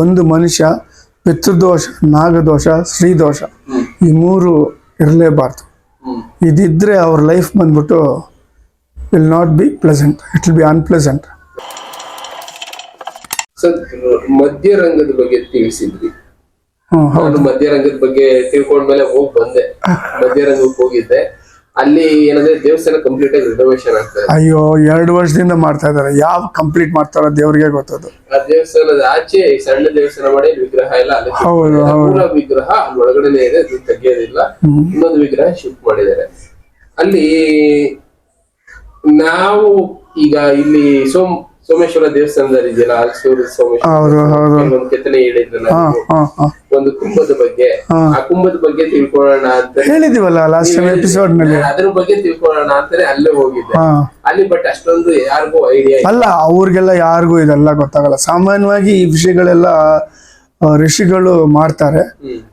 ಒಂದು ಮನುಷ್ಯ ಪಿತೃದೋಷ ನಾಗದೋಷ ಶ್ರೀದೋಷ ಈ ಮೂರು ಇರಲೇಬಾರ್ದು. ಇದಿದ್ದರೆ ಇದಿದ್ರೆ ಅವ್ರ ಲೈಫ್ ಬಂದ್ಬಿಟ್ಟು will not be pleasant it will be unpleasant sir ಮಧ್ಯರಂಗದ ಬಗ್ಗೆ ತಿಳಿಸಿದ್ರಿ. ನಾನು ಮಧ್ಯರಂಗದ ಬಗ್ಗೆ ತಿಳ್ಕೊಂಡ್ಮೇಲೆ ಹೋಗಿ ಬಂದೆ. ಮಧ್ಯರಂಗಕ್ಕೆ ಹೋಗಿದ್ದೆ. ಅಲ್ಲಿ ಏನಂದ್ರೆ ದೇವಸ್ಥಾನ ಕಂಪ್ಲೀಟ್ ಆಗಿ ರಿನೋವೇಷನ್ ಆಗ್ತದೆ ಅಯ್ಯೋ ಎರಡು ವರ್ಷದಿಂದ ಮಾಡ್ತಾ ಇದಾರೆ ಯಾವ ಕಂಪ್ಲೀಟ್ ಮಾಡ್ತಾರೋ ದೇವ್ರಿಗೆ ಗೊತ್ತದು ಆ ದೇವಸ್ಥಾನದ ಆಚೆ ಈ ಸಣ್ಣ ದೇವಸ್ಥಾನ ಮಾಡಿ ವಿಗ್ರಹ ಎಲ್ಲ ಅಲ್ಲಿ shift ಹೌದು, ಮಾಡಿದ್ದಾರೆ. ಹೌದು. ಮೂಲ ವಿಗ್ರಹ ಅಲ್ಲಿ ಒಳಗಡೆನೆ ಇದೆ ಅದು ತೆಗಿಯೋದಿಲ್ಲ ಇನ್ನೊಂದು ವಿಗ್ರಹ ಶಿಫ್ಟ್ ಮಾಡಿದ್ದಾರೆ ಅಲ್ಲಿ ನಾವು ಈಗ ಇಲ್ಲಿ ಸೋಮ್ ಸೋಮೇಶ್ವರ ದೇವಸ್ಥಾನದಲ್ಲಿ ಇದೆಯಲ್ಲ ಅಲ್ಸೂರು ಸೋಮೇಶ್ವರ ಹೌದು, ಹೌದು. ಒಂದು ಕೆತ್ತನೆ ಹೇಳಿದ್ರಲ್ಲ ಹಾ ನೀವು. ಹಾ ಹಾ ಒಂದು ಕುಂಭದ ಬಗ್ಗೆ ಆ ಕುಂಭದ ಬಗ್ಗೆ ತಿಳ್ಕೊಳ್ಳೋಣ ಅಂತ ಹೇಳಿದಿವಲ್ಲ ಲಾಸ್ಟ್ ಎಪಿಸೋಡ್ನಲ್ಲಿ. ಅದ್ರ ಬಗ್ಗೆ ತಿಳ್ಕೊಳ್ಳೋಣ ಅಂತಾನೆ ಅಲ್ಲೇ ಹೋಗಿದ್ದೆ. ಅಲ್ಲಿ ಬಟ್ ಅಷ್ಟೊಂದು ಯಾರಿಗೂ ಐಡಿಯಾ ಅಲ್ಲ ಅವ್ರಿಗೆಲ್ಲ ಯಾರಿಗೂ ಇದೆಲ್ಲ ಗೊತ್ತಾಗಲ್ಲ. ಸಾಮಾನ್ಯವಾಗಿ ಈ ವಿಷಯಗಳೆಲ್ಲ ಋಷಿಗಳು ಮಾಡ್ತಾರೆ.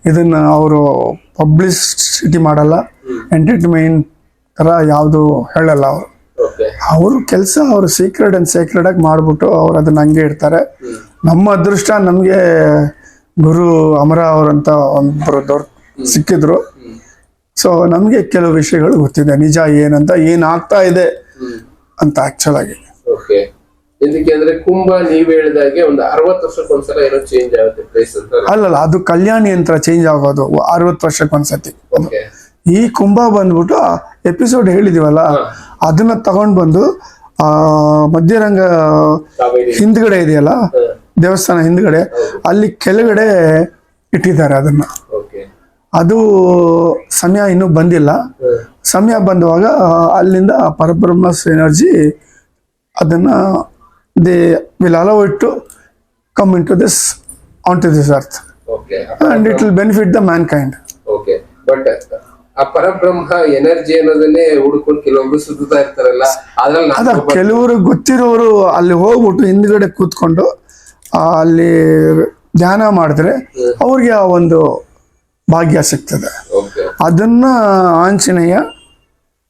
ಇದನ್ನ ಅವರು ಪಬ್ಲಿಸಿಟಿ ಮಾಡಲ್ಲ. ಎಂಟರ್ಟೈನ್ಮೆಂಟ್ ತರ ಯಾವುದು ಹೇಳಲ್ಲ ಅವರು. ಅವ್ರ ಕೆಲಸ ಅವ್ರು ಸೀಕ್ರೆಟ್ ಅಂಡ್ ಸೀಕ್ರೆಟ್ ಆಗಿ ಮಾಡ್ಬಿಟ್ಟು ಅವ್ರು ಅದನ್ನ ಹಂಗೆ ಇಡ್ತಾರೆ. ನಮ್ಮ ಅದೃಷ್ಟ ನಮಗೆ ಗುರು ಅಮರ ಅವರಂತ ಒಂದು ದೊಡ್ಡ ಸಿಕ್ಕಿದ್ರು. ಸೊ ನಮಗೆ ಕೆಲವು ವಿಷಯಗಳು ಗೊತ್ತಿದೆ. ನಿಜ ಏನಂತ ಏನ್ ಆಗ್ತಾ ಇದೆ ಅಂತ ಆಕ್ಚುಲ್ ಆಗಿ. ಇದಕ್ಕೆ ಅಂದ್ರೆ ಕುಂಭ ನೀವ್ ಹೇಳಿದಾಗೆ ಒಂದು ಅರವತ್ತು ವರ್ಷಕ್ಕೊಂದ್ಸಲ ಏನೋ ಚೇಂಜ್ ಆಗುತ್ತೆ ಪ್ಲೇಸ್ ಅಂತ. ಅಲ್ಲಲ್ಲ ಅದು ಕಲ್ಯಾಣ ಯಂತ್ರ ಚೇಂಜ್ ಆಗೋದು ಅರವತ್ತು ವರ್ಷಕ್ಕೆ ಒಂದ್ಸತಿ ಓಕೆ ಈ ಕುಂಭ ಬಂದ್ಬಿಟ್ಟು ಎಪಿಸೋಡ್ ಹೇಳಿದಿವಲ್ಲ ಅದನ್ನ ತಗೊಂಡ್ ಬಂದು ಆ ಮಧ್ಯರಂಗ ಹಿಂದ್ಗಡೆ ಇದೆಯಲ್ಲ ದೇವಸ್ಥಾನ ಹಿಂದ್ಗಡೆ ಅಲ್ಲಿ ಕೆಳಗಡೆ ಇಟ್ಟಿದ್ದಾರೆ ಅದನ್ನ. ಅದು ಸಮಯ ಇನ್ನೂ ಬಂದಿಲ್ಲ. ಸಮಯ ಬಂದುವಾಗ ಅಲ್ಲಿಂದ ಪರಬ್ರಹ್ಮ ಎನರ್ಜಿ ಅದನ್ನ they will allow it to come in to this on to this earth and it will benefit the mankind okay but ಆ ಪರಬ್ರಹ್ಮ ಎನರ್ಜಿ ಅನ್ನೋದನ್ನೇ ಹುಡ್ಕೊಂಡು ಕೆಲವೊಬ್ರು ಸುತ್ತಾ ಇರ್ತಾರಲ್ಲ ಅದ್ರಲ್ಲಿ ಕೆಲವರು ಗೊತ್ತಿರೋರು ಅಲ್ಲಿ ಹೋಗ್ಬಿಟ್ಟು ಹಿಂದ್ಗಡೆ ಕೂತ್ಕೊಂಡು ಅಲ್ಲಿ ಧ್ಯಾನ ಮಾಡಿದ್ರೆ ಅವ್ರಿಗೆ ಆ ಒಂದು ಭಾಗ್ಯ ಸಿಗ್ತದೆ. ಅದನ್ನ ಆಂಜನೇಯ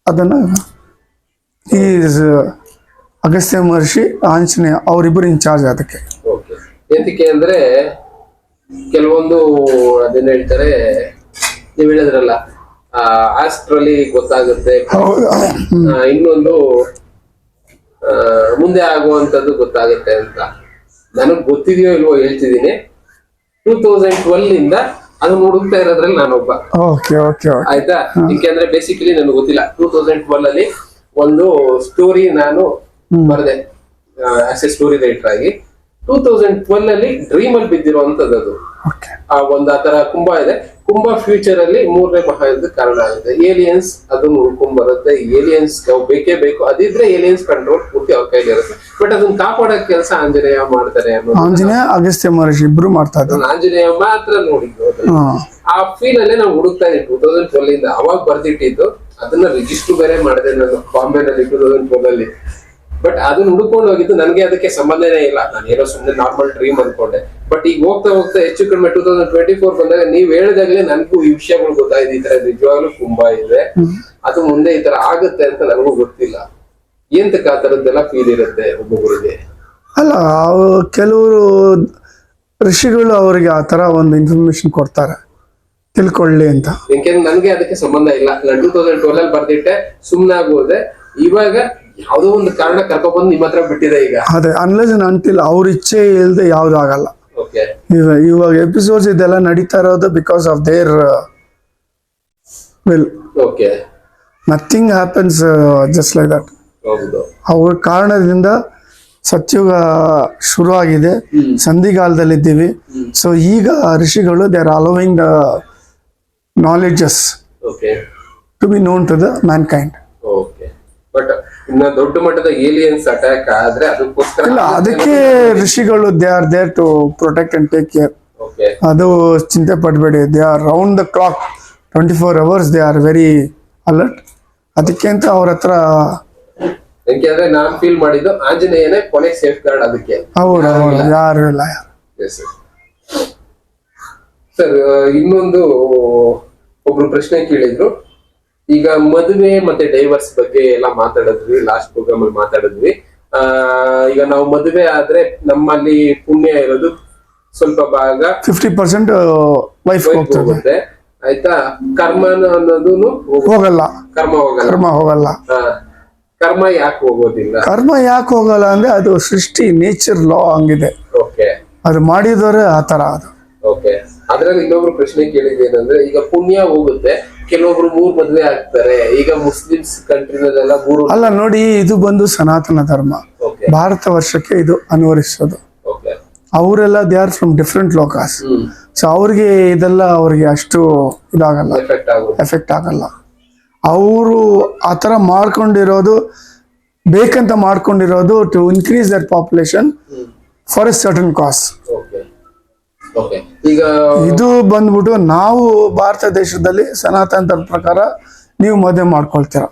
ಅದನ್ನ ಈ ಅಗಸ್ತ್ಯ ಮಹರ್ಷಿ ಆಂಜನೇಯ ಅವರಿಬ್ಬರು ಇನ್ಚಾರ್ಜ್ ಅದಕ್ಕೆ. ಓಕೆ ಎಂತಕ್ಕೆ ಅಂದ್ರೆ ಕೆಲವೊಂದು ಅದನ್ನ ಹೇಳ್ತಾರೆ ನೀವು ಹೇಳಿದ್ರಲ್ಲ ಆಸ್ಟ್ರಲ್ಲಿ ಗೊತ್ತಾಗುತ್ತೆ. ಇನ್ನೊಂದು ಮುಂದೆ ಆಗುವಂತದ್ದು ಗೊತ್ತಾಗುತ್ತೆ ಅಂತ. ನನಗ್ ಗೊತ್ತಿದೆಯೋ ಇಲ್ವೋ ಹೇಳ್ತಿದ್ದೀನಿ. ಟೂ ತೌಸಂಡ್ ಟ್ವೆಲ್ ಇಂದ ಅದು ಹುಡುಕ್ತಾ ಇರೋದ್ರಲ್ಲಿ ನಾನೊಬ್ಬ. ಓಕೆ ಓಕೆ ಆಯ್ತಾ? ಯಾಕೆಂದ್ರೆ ಬೇಸಿಕಲಿ ನನಗೆ ಗೊತ್ತಿಲ್ಲ. ಟೂ ತೌಸಂಡ್ ಟ್ವೆಲ್ ಅಲ್ಲಿ ಒಂದು ಸ್ಟೋರಿ ನಾನು ಬರೆದೆ. ಆಸ್ ಎ ಸ್ಟೋರಿ ರೈಟರ್ ಆಗಿ. ಟೂ ತೌಸಂಡ್ ಟ್ವೆಲ್ ಅಲ್ಲಿ ಡ್ರೀಮ್ ಅಲ್ಲಿ ಬಿದ್ದಿರುವಂತದ್ದು ಅದು. ಆ ಒಂದು ಆತರ ಕುಂಭ ಇದೆ. ಕುಂಭ ಫ್ಯೂಚರ್ ಅಲ್ಲಿ ಮೂರನೇ ಮಹಾಯುದ್ಧ ಕಾರಣ ಆಗುತ್ತೆ ಏಲಿಯನ್ಸ್ ಅದನ್ನ ಹುಡ್ಕೊಂಡ್ ಬರುತ್ತೆ ಏಲಿಯನ್ಸ್ ಬೇಕೇ ಬೇಕು. ಅದಿದ್ರೆ ಏಲಿಯನ್ಸ್ ಕಂಟ್ರೋಲ್ ಪೂರ್ತಿ ಅವ್ರ ಕೈಲಿ ಇರುತ್ತೆ. ಬಟ್ ಅದನ್ನ ಕಾಪಾಡೋ ಕೆಲಸ ಆಂಜನೇಯ ಮಾಡ್ತಾರೆ ಅನ್ನೋದು ಆಂಜನೇಯ ಅಗಸ್ತ್ಯ ಮಹರ್ಷಿ ಇಬ್ರು ಮಾಡ್ತಾ ಇದ್ದಾರೆ. ಆಂಜನೇಯ ಮಾತ್ರ ನೋಡಿದ್ದು ಆ ಫೀಲ್ ಅಲ್ಲೇ ನಾವು ಹುಡುಕ್ತಾ ಇದ್ವಿ ಟೂ ತೌಸಂಡ್ ಟ್ವೆಲ್ ಇಂದ ಅವಾಗ ಬರ್ದಿಟ್ಟಿದ್ದು. ಅದನ್ನ ರಿಜಿಸ್ಟರ್ ಬೇರೆ ಮಾಡಿದೆ ನಾನು. ಬಾಂಬೆನಲ್ಲಿ ಟೂ ತೌಸಂಡ್ ಟ್ವೆಲ್ ಅಲ್ಲಿ. ಬಟ್ ಅದನ್ನ ಹುಡ್ಕೊಂಡು ಹೋಗಿದ್ದು ನನಗೆ ಅದಕ್ಕೆ ಸಂಬಂಧನೇ ಇಲ್ಲ. ನಾನು ಏನೋ ಸುಮ್ಮನೆ ನಾರ್ಮಲ್ ಡ್ರೀಮ್ ಅನ್ಕೊಂಡೆ. ಬಟ್ ಈಗ ಹೋಗ್ತಾ ಹೋಗ್ತಾ ಹೆಚ್ಚು ಕಡಿಮೆ ಟೂ ತೌಸಂಡ್ ಟ್ವೆಂಟಿ ಫೋರ್ ಬಂದಾಗ ನೀವು ಹೇಳಿದಾಗಲೇ ನನಗೂ ಈ ವಿಷಯಗಳು ಗೊತ್ತಾಯ್ತು. ಈ ತರ ನಿಜವಾಗ್ಲೂ ತುಂಬಾ ಇದೆ. ಅದು ಮುಂದೆ ಈ ತರ ಆಗುತ್ತೆ ಅಂತ ನನಗೂ ಗೊತ್ತಿಲ್ಲ. ಎಂತ ಆ ತರದ್ದೆಲ್ಲ ಫೀಲ್ ಇರುತ್ತೆ ಒಬ್ಬೊಬ್ಬರಿಗೆ? ಅಲ್ಲ ಕೆಲವರು ಋಷಿಗಳು ಅವರಿಗೆ ಆ ತರ ಒಂದು ಇನ್ಫಾರ್ಮೇಶನ್ ಕೊಡ್ತಾರೆ. ತಿಳ್ಕೊಳ್ಳಿ ಅಂತ. ಯಾಕೆಂದ್ರೆ ನನಗೆ ಅದಕ್ಕೆ ಸಂಬಂಧ ಇಲ್ಲ. ನಾನು ಟೂ ತೌಸಂಡ್ ಟ್ವೆಲ್ ಅಲ್ಲಿ ಬರ್ದಿಟ್ಟೆ ಸುಮ್ಮನೆ ಆಗೋದೆ ಇವಾಗ ಯಾವ್ದೋ ಒಂದು ಕಾರಣ ಕರ್ಕೊಂಡ್ಬಂದು ನಿಮ್ಮ ಹತ್ರ ಬಿಟ್ಟಿದೆ ಈಗ. ಅದೇ ಅನ್ಲೆಸ್ ಅಂಟಿಲ್ ಅವ್ರ ಇಚ್ಛೆ ಇಲ್ಲದೆ ಯಾವ್ದು ಆಗಲ್ಲ ಇವಾಗ ಎಪಿಸೋಡ್ಸ್ ಇದೆಲ್ಲ ನಡೀತಾ ಇರೋದು because of their will okay nothing happens just like that ಅವ್ರ ಕಾರಣದಿಂದ ಸತ್ಯುಗ ಶುರು ಆಗಿದೆ ಸಂಧಿಗಾಲದಲ್ಲಿ ಇದ್ದೀವಿ ಸೊ ಈಗ ಋಷಿಗಳು they are allowing the knowledges to be known to the mankind ಇನ್ನ ದೊಡ್ಡ ಮಟ್ಟದ ಏಲಿಯನ್ಸ್ ಅಟ್ಯಾಕ್ ಆದ್ರೆ ಅದಕ್ಕೋಸ್ಕರ ಇಲ್ಲ ಅದಕ್ಕೆ ಋಷಿಗಳು they are there to protect and take care okay ಅದು ಚಿಂತೆ ಪಡಬೇಡಿ they are round the clock twenty four hours they are very alert ಅದಕ್ಕೆ ಅಂತ ಅವ್ರ ಹತ್ರ ಯಾಕೆಂದ್ರೆ ನಾನ್ ಫೀಲ್ ಮಾಡಿದ್ದು ಆಂಜನೇಯನೇ ಕೊನೆ ಸೇಫ್ ಗಾರ್ಡ್ ಅದಕ್ಕೆ. ಹೌದು ಅವ್ರು ಯಾರು ಇಲ್ಲ ಯಾರು. ಸರ್ ಇನ್ನೊಂದು ಒಬ್ರು ಪ್ರಶ್ನೆ ಕೇಳಿದ್ರು. ಈಗ ಮದುವೆ ಮತ್ತೆ ಡೈವರ್ಸ್ ಬಗ್ಗೆ ಎಲ್ಲ ಮಾತಾಡಿದ್ವಿ ಲಾಸ್ಟ್ ಪ್ರೋಗ್ರಾಮ್ ಅಲ್ಲಿ ಮಾತಾಡಿದ್ವಿ. ಆ ಈಗ ನಾವು ಮದುವೆ ಆದ್ರೆ ನಮ್ಮಲ್ಲಿ ಪುಣ್ಯ ಇರೋದು ಸ್ವಲ್ಪ ಭಾಗ ಫಿಫ್ಟಿ ಪರ್ಸೆಂಟ್ ವೈಫ್ ಹೋಗುತ್ತೆ. ಆಯ್ತಾ? ಕರ್ಮ ಅನ್ನೋದು ಹೋಗಲ್ಲ. ಕರ್ಮ ಹೋಗಲ್ಲ. ಕರ್ಮ ಹೋಗಲ್ಲ. ಕರ್ಮ ಯಾಕೆ ಹೋಗೋದಿಲ್ಲ? ಕರ್ಮ ಯಾಕೆ ಹೋಗಲ್ಲ ಅಂದ್ರೆ ಅದು ಸೃಷ್ಟಿ ನೇಚರ್ ಲಾ ಹಂಗಿದೆ. ಓಕೆ. ಅದು ಮಾಡಿದವರೇ ಆ ತರ ಅದು. ಓಕೆ. ಅದ್ರಲ್ಲಿ ಇನ್ನೊಬ್ರು ಪ್ರಶ್ನೆ ಕೇಳಿದ್ದೇನೆಂದ್ರೆ ಈಗ ಪುಣ್ಯ ಹೋಗುತ್ತೆ. ಕೆಲವೊಬ್ರು ಮೂರ್ ಮದ್ವೆ ಆಗ್ತಾರೆ. ಈಗ ಮುಸ್ಲಿಮ್ಸ್ ಕಂಟ್ರಿನಲ್ಲೆಲ್ಲ ಮೂರು ಅಲ್ಲ ನೋಡಿ ಇದು ಬಂದು ಸನಾತನ ಧರ್ಮ. ಭಾರತ ವರ್ಷಕ್ಕೆ ಇದು ಅನ್ವಯಿಸೋದು ಓಕೆ ಅವರೆಲ್ಲ ದೇ ಆರ್ ಫ್ರಮ್ ಡಿಫ್ರೆಂಟ್ ಲೋಕಾಸ್ ಸೊ ಅವ್ರಿಗೆ ಇದೆಲ್ಲ ಅವ್ರಿಗೆ ಅಷ್ಟು ಇದಾಗಲ್ಲ. ಎಫೆಕ್ಟ್ ಆಗಲ್ಲ. ಅವರು ಆ ಥರ ಮಾಡ್ಕೊಂಡಿರೋದು ಬೇಕಂತ ಮಾಡ್ಕೊಂಡಿರೋದು to increase their population for a certain caste ಈಗ ಇದು ಬಂದ್ಬಿಟ್ಟು ನಾವು ಭಾರತ ದೇಶದಲ್ಲಿ ಸನಾತನ ಧರ್ಮ ಪ್ರಕಾರ ನೀವು ಮದುವೆ ಮಾಡ್ಕೊಳ್ತೀರ.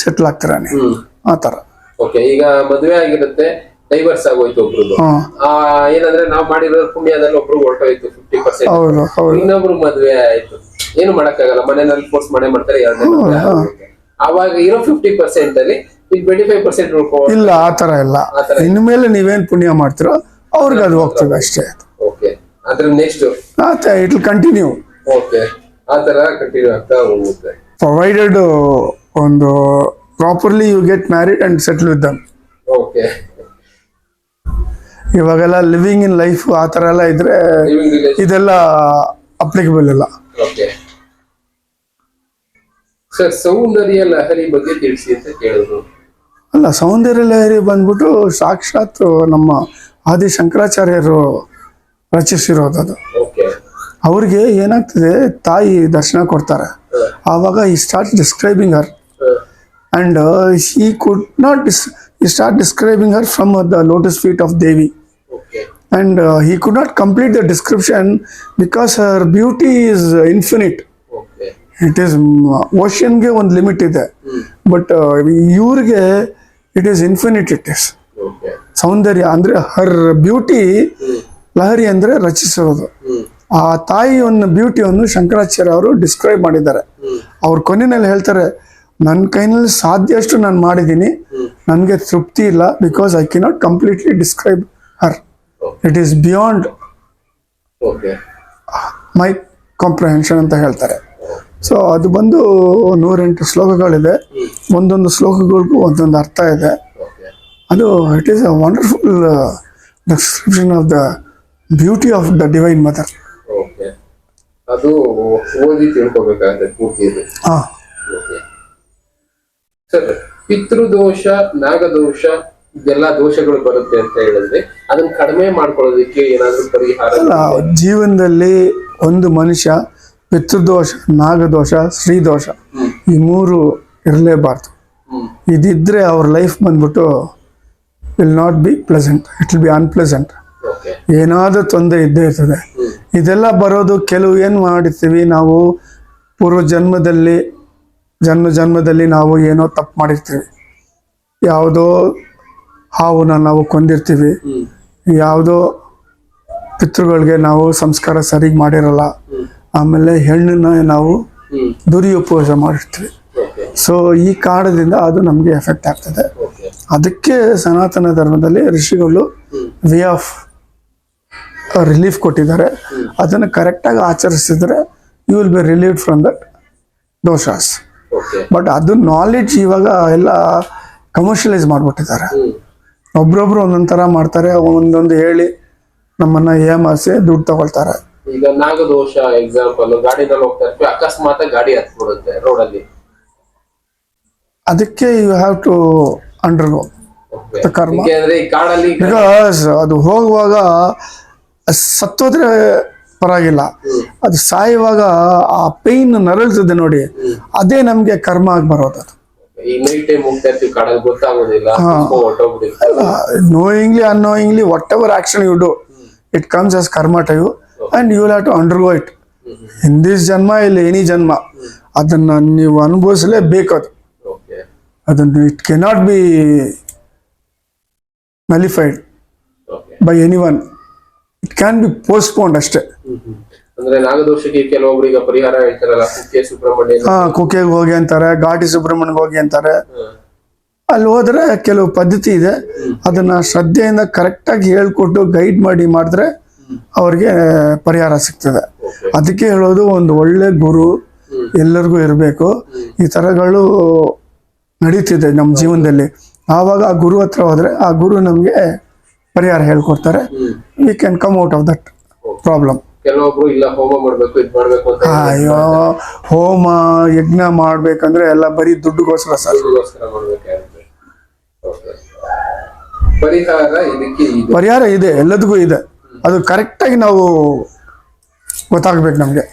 ಸೆಟ್ಲ್ ಆಗ್ತೀರ ನೀವು. ಆ ತರ ಓಕೆ ಈಗ ಮದುವೆ ಆಗಿರುತ್ತೆ ಡೈವರ್ಸ್ ಆಗೋಯ್ತು ಒಬ್ರು ಏನಂದ್ರೆ ನಾವು ಮಾಡಿರೋ ಪುಣ್ಯದಲ್ಲಿ ಒಬ್ರು ಹೊರಟೋಯ್ತು ಫಿಫ್ಟಿ ಪರ್ಸೆಂಟ್ ಇನ್ನೊಬ್ರು ಮದ್ವೆ ಆಯ್ತು. ಏನು ಮಾಡಕ್ಕಾಗಲ್ಲ ಮನೆಯಲ್ಲಿ ಫೋರ್ಸ್ ಮಾಡೇ ಮಾಡ್ತಾರೆ. ಅವಾಗ ಇರೋ ಫಿಫ್ಟಿ ಪರ್ಸೆಂಟ್ ಅಲ್ಲಿ ಟ್ವೆಂಟಿ ಫೈವ್ ಪರ್ಸೆಂಟ್ ಇಲ್ಲ ಆ ತರ ಇಲ್ಲ. ಇನ್ಮೇಲೆ ನೀವೇನ್ ಪುಣ್ಯ ಮಾಡ್ತೀರೋ ಅವ್ರಿಗೆ ಅದು ಹೋಗ್ತದೆ ಅಷ್ಟೇ. ಅದ್ರ next it will continue okay ಆ ತರ ಕಂಟಿನ್ಯೂ ಆಗ್ತಾ ಹೋಗುತ್ತೆ. ಪ್ರೊವೈಡೆಡ್ ಒಂದು properly you get married and settle with them okay ಇವಾಗೆಲ್ಲ ಲಿವಿಂಗ್ ಇನ್ ಲೈಫ್ ಆ ಥರ ಎಲ್ಲ ಇದ್ರೆ ಇದೆಲ್ಲ ಅಪ್ಲಿಕಬಲ್ ಇಲ್ಲ ಓಕೆ ಸರ್ ಸೌಂದರ್ಯ ಲಹರಿ ಬಗ್ಗೆ ತಿಳಿಸಿ ಅಂತ ಕೇಳಿದ್ರು. ಅಲ್ಲ ಸೌಂದರ್ಯ ಲಹರಿ ಬಂದ್ಬಿಟ್ಟು ಸಾಕ್ಷಾತ್ ನಮ್ಮ ಆದಿ ಶಂಕರಾಚಾರ್ಯರು ರಚಿಸಿರೋದು ಅದು. ಓಕೆ ಅವ್ರಿಗೆ ಏನಾಗ್ತದೆ ತಾಯಿ ದರ್ಶನ ಕೊಡ್ತಾರೆ. ಆವಾಗ he start describing her and he could not dis he start describing her from the lotus feet of Devi okay he could not complete the description because her beauty is infinite it is ಓಷನ್ಗೆ ಒಂದು limit ಇದೆ. But ಇವ್ರಿಗೆ it is infinite it is ಸೌಂದರ್ಯ ಅಂದರೆ her beauty Lahari ಅಂದ್ರೆ ರಚಿಸಿರೋದು. ಆ ತಾಯಿಯನ್ನು ಬ್ಯೂಟಿಯನ್ನು ಶಂಕರಾಚಾರ್ಯ ಅವರು describe ಮಾಡಿದ್ದಾರೆ. ಅವ್ರ ಕೊನೆಯಲ್ಲಿ ಹೇಳ್ತಾರೆ ನನ್ನ ಕೈನಲ್ಲಿ ಸಾಧ್ಯ ಅಷ್ಟು ನಾನು ಮಾಡಿದ್ದೀನಿ. ನನಗೆ ತೃಪ್ತಿ ಇಲ್ಲ. Because I cannot completely describe her it is beyond my comprehension ಅಂತ ಹೇಳ್ತಾರೆ. ಸೊ ಅದು ಬಂದು ನೂರೆಂಟು ಶ್ಲೋಕಗಳಿದೆ. ಒಂದೊಂದು ಶ್ಲೋಕಗಳಿಗೂ ಒಂದೊಂದು ಅರ್ಥ ಇದೆ. ಅದು it is a wonderful description of the beauty of the divine mother okay ಅದು ಓದಿ ತಿಳ್ಕೊಬೇಕಾಗತ್ತೆ ಪೂರ್ತಿ ಹಾಂ. ಓಕೆ ಸರ್ ಪಿತೃದೋಷ ನಾಗದೋಷ ಎಲ್ಲ ದೋಷಗಳು ಬರುತ್ತೆ ಅಂತ ಹೇಳಿದ್ರೆ ಅದನ್ನ ಕಡಿಮೆ ಮಾಡ್ಕೊಳ್ಳೋದಕ್ಕೆ ಏನಾದ್ರೂ ಪರಿಹಾರ ಜೀವನದಲ್ಲಿ ಒಂದು ಮನುಷ್ಯ ಪಿತೃದೋಷ ನಾಗದೋಷ ಶ್ರೀದೋಷ. ಈ ಮೂರು ಇರಲೇಬಾರ್ದು. ಇದಿದ್ರೆ ಅವ್ರ ಲೈಫ್ ಬಂದ್ಬಿಟ್ಟು will not be pleasant it will be unpleasant ಏನಾದರೂ ತೊಂದರೆ ಇದ್ದೇ ಇರ್ತದೆ. ಇದೆಲ್ಲ ಬರೋದು ಕೆಲವು ಏನು ಮಾಡಿರ್ತೀವಿ ನಾವು ಪೂರ್ವ ಜನ್ಮದಲ್ಲಿ ಜನ್ಮ ಜನ್ಮದಲ್ಲಿ ನಾವು ಏನೋ ತಪ್ಪು ಮಾಡಿರ್ತೀವಿ. ಯಾವುದೋ ಹಾವನ್ನ ನಾವು ಕೊಂದಿರ್ತೀವಿ. ಯಾವುದೋ ಪಿತೃಗಳಿಗೆ ನಾವು ಸಂಸ್ಕಾರ ಸರಿಗೆ ಮಾಡಿರಲ್ಲ. ಆಮೇಲೆ ಹೆಣ್ಣನ್ನ ನಾವು ದುರುಪಯೋಗ ಮಾಡಿರ್ತೀವಿ. ಸೊ ಈ ಕಾರಣದಿಂದ ಅದು ನಮಗೆ ಎಫೆಕ್ಟ್ ಆಗ್ತದೆ. ಅದಕ್ಕೆ ಸನಾತನ ಧರ್ಮದಲ್ಲಿ ಋಷಿಗಳು ವೇ ಆಫ್ ರಿಲೀಫ್ ಕೊಟ್ಟಿದ್ದಾರೆ. ಅದನ್ನು ಕರೆಕ್ಟಾಗಿ ಆಚರಿಸಿದ್ರೆ you will be relieve from that doshas but ಅದು ನಾಲೆಡ್ಜ್ ಇವಾಗ ಎಲ್ಲ ಕಮರ್ಷಿಯಲೈಸ್ ಮಾಡಿಬಿಟ್ಟಿದ್ದಾರೆ. ಒಬ್ರೊಬ್ರು ಒಂದೊಂದು ಥರ ಮಾಡ್ತಾರೆ ಒಂದೊಂದು ಹೇಳಿ ನಮ್ಮನ್ನ ಏಮಾಸಿ ದುಡ್ಡು ತಗೊಳ್ತಾರೆ. ಈಗ ನಾಗದೋಷ ಎಕ್ಸಾಂಪಲ್ ಗಾಡಿನಲ್ಲಿ ಹೋಗ್ತಾ ಇರ್ತೀವಿ ಅಕಸ್ಮಾತ್ ಗಾಡಿ ಹತ್ಬಿಡುತ್ತೆ ರೋಡಲ್ಲಿ. ಅದಕ್ಕೆ you have to undergo karma. Because ಅದು ಹೋಗುವಾಗ ಸತ್ತೋದ್ರೆ ಪರವಾಗಿಲ್ಲ. ಅದು ಸಾಯುವಾಗ ಆ ಪೈನ್ ನರಳ್ತದೆ ನೋಡಿ. ಅದೇ ನಮಗೆ ಕರ್ಮ ಆಗಿ ಬರೋದು knowingly annoyingly whatever action you do it comes as karma to you and you it to to undergo it. in this ಜನ್ಮ ಇಲ್ಲ ಎನಿ ಜನ್ಮ ಅದನ್ನ ನೀವು ಅನುಭವಿಸಲೇಬೇಕು ಅದು. ಅದನ್ನು it cannot be nullified by anyone it can be postponed ಅಷ್ಟೇ. ಅಂದ್ರೆ ನಾಗದೋಷಕ್ಕೆ ಕೆಲವೊಬ್ರು ಈಗ ಪರಿಹಾರ ಹೇಳ್ತಾರಲ್ಲ ಕುಕ್ಕೆ ಸುಬ್ರಹ್ಮಣ್ಯ ಹಾ ಕುಕ್ಕೆಗೆ ಹೋಗಿ ಅಂತಾರೆ ಘಾಟಿ ಸುಬ್ರಹ್ಮಣ್ಯಗೆ ಹೋಗಿ ಅಂತಾರೆ. ಅಲ್ಲಿ ಹೋದ್ರೆ ಕೆಲವು ಪದ್ಧತಿ ಇದೆ. ಅದನ್ನ ಶ್ರದ್ಧೆಯಿಂದ ಕರೆಕ್ಟಾಗಿ ಹೇಳ್ಕೊಟ್ಟು ಗೈಡ್ ಮಾಡಿ ಮಾಡಿದ್ರೆ ಅವ್ರಿಗೆ ಪರಿಹಾರ ಸಿಗ್ತದೆ. ಅದಕ್ಕೆ ಹೇಳೋದು ಒಂದು ಒಳ್ಳೆ ಗುರು ಎಲ್ಲರಿಗೂ ಇರಬೇಕು. ಈ ಥರಗಳು ನಡೀತಿದೆ ನಮ್ಮ ಜೀವನದಲ್ಲಿ. ಆವಾಗ ಆ ಗುರು ಹತ್ರ ಹೋದ್ರೆ ಆ ಗುರು ನಮಗೆ ಪರಿಹಾರ ಹೇಳ್ಕೊಡ್ತಾರೆ. We can come out of that problem ಕೆಲವೊಬ್ರು ಇಲ್ಲ ಹೋಮ ಮಾಡ್ಬೇಕು ಇದ್ ಮಾಡ್ಬೇಕು ಅಂತ ಅಯ್ಯೋ ಹೋಮ ಯಜ್ಞ ಮಾಡ್ಬೇಕಂದ್ರೆ ಎಲ್ಲ ಬರೀ ದುಡ್ಡುಗೋಸ್ಕರ ಸರ್. ಪರಿಹಾರ ಇದಕ್ಕೆ ಪರಿಹಾರ ಇದೆ ಎಲ್ಲದಕ್ಕೂ ಇದೆ. ಅದು ಕರೆಕ್ಟಾಗಿ ನಾವು ಗೊತ್ತಾಗ್ಬೇಕು ನಮಗೆ.